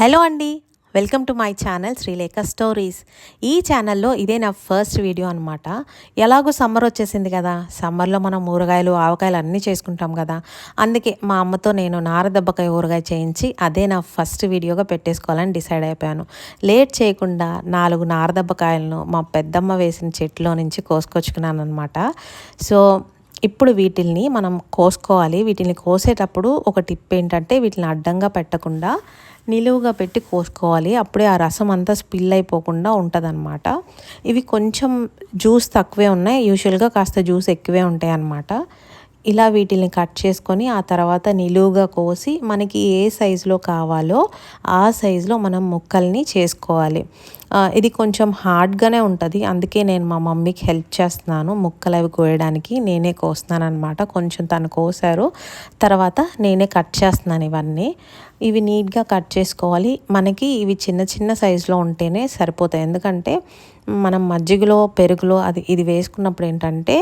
Hello అండి welcome to my channel Sreelekha stories. ఈ ఛానల్లో ఇదే నా ఫస్ట్ వీడియో అనమాట ఎలాగో సమ్మర్ వచ్చేసింది కదా సమ్మర్లో మనం ఊరగాయలు ఆవకాయలు అన్నీ చేసుకుంటాం కదా. అందుకే మా అమ్మతో నేను నారదెబ్బకాయ ఊరగాయ చేయించి అదే నా ఫస్ట్ వీడియోగా పెట్టేసుకోవాలని డిసైడ్ అయిపోయాను. లేట్ చేయకుండా నాలుగు నారదబ్బకాయలను మా పెద్దమ్మ వేసిన చెట్లో నుంచి కోసుకొచ్చుకున్నాను అనమాట సో ఇప్పుడు వీటిల్ని మనం కోసుకోవాలి. వీటిని కోసేటప్పుడు ఒక టిప్ ఏంటంటే వీటిని అడ్డంగా పెట్టకుండా నిలువుగా పెట్టి కోసుకోవాలి. అప్పుడే ఆ రసం అంతా స్పిల్ అయిపోకుండా ఉంటుందన్నమాట. ఇవి కొంచెం జ్యూస్ తక్కువే ఉన్నాయి. యూజువల్గా కాస్త జ్యూస్ ఎక్కువే ఉంటాయి అన్నమాట ఇలా వీటిని కట్ చేసుకొని ఆ తర్వాత నిలువుగా కోసి మనకి ఏ సైజులో కావాలో ఆ సైజులో మనం ముక్కల్ని చేసుకోవాలి. ఇది కొంచెం హార్డ్గానే ఉంటుంది. అందుకే నేను మా మమ్మీకి హెల్ప్ చేస్తున్నాను ముక్కలు అవి కోయడానికి. నేనే కోస్తున్నాను అనమాట కొంచెం తను కోసారు. తర్వాత నేనే కట్ చేస్తున్నాను ఇవన్నీ. ఇవి నీట్గా కట్ చేసుకోవాలి. మనకి ఇవి చిన్న చిన్న సైజులో ఉంటేనే సరిపోతాయి. ఎందుకంటే మనం మజ్జిగలో పెరుగులో అది ఇది వేసుకున్నప్పుడు ఏంటంటే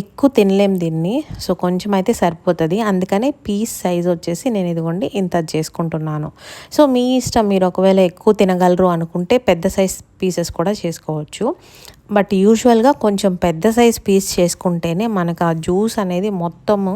ఎక్కువ తినలేం దీన్ని. సో కొంచెం అయితే సరిపోతుంది. అందుకనే పీస్ సైజ్ వచ్చేసి నేను ఇదిగోండి ఇంత చేసుకుంటున్నాను. సో మీ ఇష్టం మీరు ఒకవేళ ఎక్కువ తినగలరు అనుకుంటే పెద్ద సైజ్ పీసెస్ కూడా చేసుకోవచ్చు. బట్ యూజువల్గా కొంచెం పెద్ద సైజ్ పీస్ చేసుకుంటేనే మనకు ఆ జ్యూస్ అనేది మొత్తము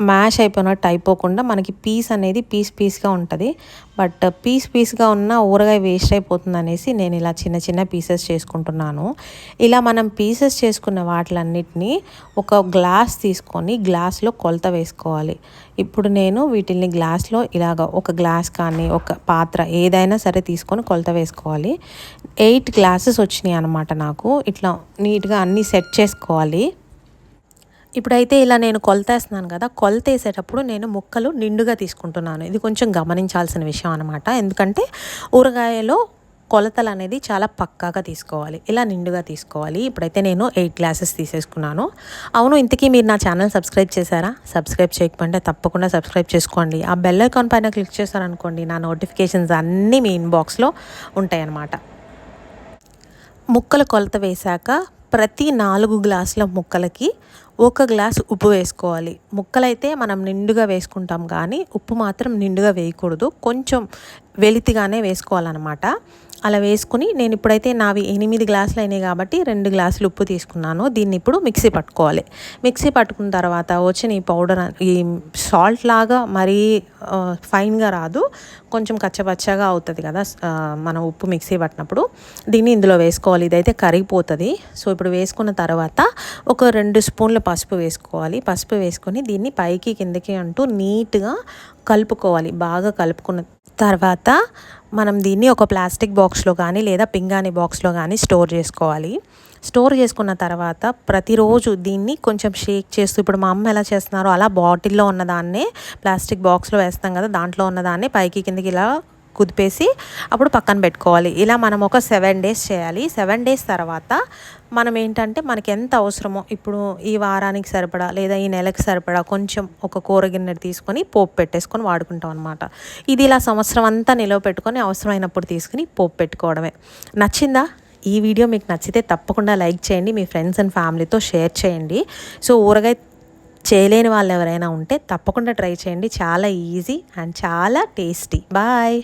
మ్యాష్ అయిపోయినట్టు అయిపోకుండా మనకి పీస్ అనేది పీస్ పీస్గా ఉంటుంది. బట్ పీస్ పీస్గా ఉన్న ఊరగాయ వేస్ట్ అయిపోతుంది అనేసి నేను ఇలా చిన్న చిన్న పీసెస్ చేసుకుంటున్నాను. ఇలా మనం పీసెస్ చేసుకున్న వాటిలన్నిటినీ ఒక గ్లాస్ తీసుకొని గ్లాస్లో కొలత వేసుకోవాలి. ఇప్పుడు నేను వీటిని గ్లాస్లో ఇలాగ ఒక గ్లాస్ కానీ ఒక పాత్ర ఏదైనా సరే తీసుకొని కొలత వేసుకోవాలి. ఎయిట్ గ్లాసెస్ వచ్చినాయి అనమాట నాకు. ఇట్లా నీట్గా అన్నీ సెట్ చేసుకోవాలి. ఇప్పుడైతే ఇలా నేను కొలతేస్తున్నాను కదా కొలత వేసేటప్పుడు నేను ముక్కలు నిండుగా తీసుకుంటున్నాను. ఇది కొంచెం గమనించాల్సిన విషయం అనమాట ఎందుకంటే ఊరగాయలో కొలతలు అనేది చాలా పక్కాగా తీసుకోవాలి. ఇలా నిండుగా తీసుకోవాలి. ఇప్పుడైతే నేను ఎయిట్ గ్లాసెస్ తీసేసుకున్నాను. అవును ఇంతకీ మీరు నా ఛానల్ సబ్స్క్రైబ్ చేశారా? సబ్స్క్రైబ్ చేయకపోతే తప్పకుండా సబ్స్క్రైబ్ చేసుకోండి. ఆ బెల్ ఐకాన్ పైన క్లిక్ చేశారనుకోండి నా నోటిఫికేషన్స్ అన్నీ మీ ఇన్బాక్స్లో ఉంటాయన్నమాట. ముక్కలు కొలత వేశాక ప్రతి నాలుగు గ్లాసుల ముక్కలకి ఒక గ్లాస్ ఉప్పు వేసుకోవాలి. ముక్కలైతే మనం నిండుగా వేసుకుంటాం కానీ ఉప్పు మాత్రం నిండుగా వేయకూడదు. కొంచెం వెలితిగానే వేసుకోవాలన్నమాట. అలా వేసుకుని నేను ఇప్పుడైతే నావి ఎనిమిది గ్లాసులు అయినాయి కాబట్టి రెండు గ్లాసులు ఉప్పు తీసుకున్నాను. దీన్ని ఇప్పుడు మిక్సీ పట్టుకోవాలి. మిక్సీ పట్టుకున్న తర్వాత వచ్చిన ఈ పౌడర్ ఈ సాల్ట్ లాగా మరీ ఫైన్గా రాదు. కొంచెం కచ్చపచ్చగా అవుతుంది కదా మనం ఉప్పు మిక్సీ పట్టినప్పుడు. దీన్ని ఇందులో వేసుకోవాలి. ఇదైతే కరిగిపోతుంది. సో ఇప్పుడు వేసుకున్న తర్వాత ఒక రెండు స్పూన్ల పసుపు వేసుకోవాలి. పసుపు వేసుకొని దీన్ని పైకి కిందకి అంటూ నీట్గా కలుపుకోవాలి. బాగా కలుపుకున్న తర్వాత మనం దీన్ని ఒక ప్లాస్టిక్ బాక్స్లో కానీ లేదా పింగాణి బాక్స్లో కానీ స్టోర్ చేసుకోవాలి. స్టోర్ చేసుకున్న తర్వాత ప్రతిరోజు దీన్ని కొంచెం షేక్ చేస్తూ ఇప్పుడు మా అమ్మ ఎలా చేస్తున్నారో అలా బాటిల్లో ఉన్నదాన్నే ప్లాస్టిక్ బాక్స్లో వేస్తాం కదా దాంట్లో ఉన్నదాన్ని పైకి కిందకి ఇలా కుదిపేసి అప్పుడు పక్కన పెట్టుకోవాలి. ఇలా మనం ఒక సెవెన్ డేస్ చేయాలి. సెవెన్ డేస్ తర్వాత మనం ఏంటంటే మనకి ఎంత అవసరమో ఇప్పుడు ఈ వారానికి సరిపడా లేదా ఈ నెలకు సరిపడా కొంచెం ఒక కూర గిన్నె తీసుకొని పోపు పెట్టేసుకొని వాడుకుంటాం అనమాట ఇది ఇలా సంవత్సరం అంతా నిలవ పెట్టుకొని అవసరమైనప్పుడు తీసుకుని పోపు పెట్టుకోవడమే. నచ్చిందా? ఈ వీడియో మీకు నచ్చితే తప్పకుండా లైక్ చేయండి. మీ ఫ్రెండ్స్ అండ్ ఫ్యామిలీతో షేర్ చేయండి. సో ఊరగాయ చేయలేని వాళ్ళు ఎవరైనా ఉంటే తప్పకుండా ట్రై చేయండి. చాలా ఈజీ అండ్ చాలా టేస్టీ. బాయ్!